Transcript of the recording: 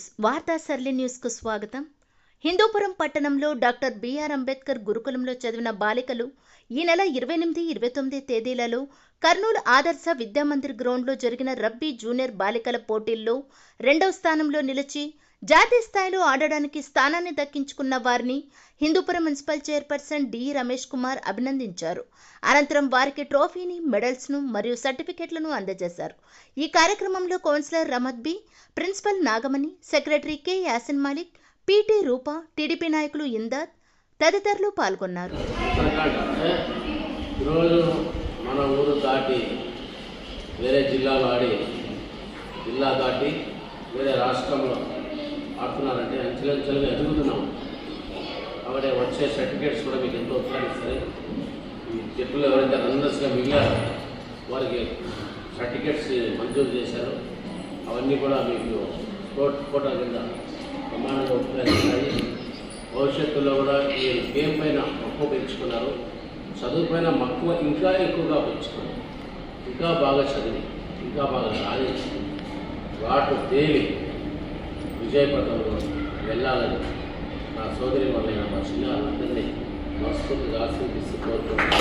News వార్తా surely న్యూస్కు స్వాగతం. హిందూపురం పట్టణంలో డాక్టర్ బిఆర్ అంబేద్కర్ గురుకులంలో చదివిన బాలికలు ఈ నెల ఇరవై ఎనిమిది ఇరవై తొమ్మిది తేదీలలో కర్నూలు ఆదర్శ విద్యామందిర్ గ్రౌండ్లో జరిగిన రబ్బీ జూనియర్ బాలికల పోటీల్లో రెండవ స్థానంలో నిలిచి జాతీయ స్థాయిలో ఆడడానికి స్థానాన్ని దక్కించుకున్న వారిని Hindupuram municipal chairperson D. Ramesh Kumar అభినందించారు. అనంతరం వారికి ట్రోఫీని మెడల్స్ను మరియు సర్టిఫికెట్లను అందజేశారు. ఈ కార్యక్రమంలో councillor రమద్బి principal Nagamani secretary K Yasin Malik PT Rupa TDP నాయకులు ఇందాద్ తదితరులు పాల్గొన్నారు. ఈరోజు మన ఊరు దాటి వేరే జిల్లాలో ఆడి జిల్లా దాటి వేరే రాష్ట్రంలో ఆడుతున్నారంటే అంచెలంచెలుగా ఎదుగుతున్నాం. కాబట్టి వచ్చే సర్టిఫికేట్స్ కూడా మీకు ఎంతో ఉపయోగిస్తాయి ఈ జట్టులో ఎవరైతే రన్నర్స్గా మిగిలారో వారికి సర్టిఫికేట్స్ మంజూరు చేశారు. అవన్నీ కూడా మీకు కోట కోట కింద భవిష్యత్తులో కూడా నేను గేమ్ పైన మక్కువ పెంచుకున్నారు. చదువు పైన మక్కువ ఇంకా ఎక్కువగా పెంచుకున్నారు. ఇంకా బాగా చదివి ఇంకా బాగా సాధించి వాటి దేవి విజయపథంలో వెళ్ళాలని నా సోదరి వాళ్ళైన మా చిన్నారందరినీ మనస్ఫూర్తిగా ఆశీర్దిస్తూ కోరుకుంటున్నాను.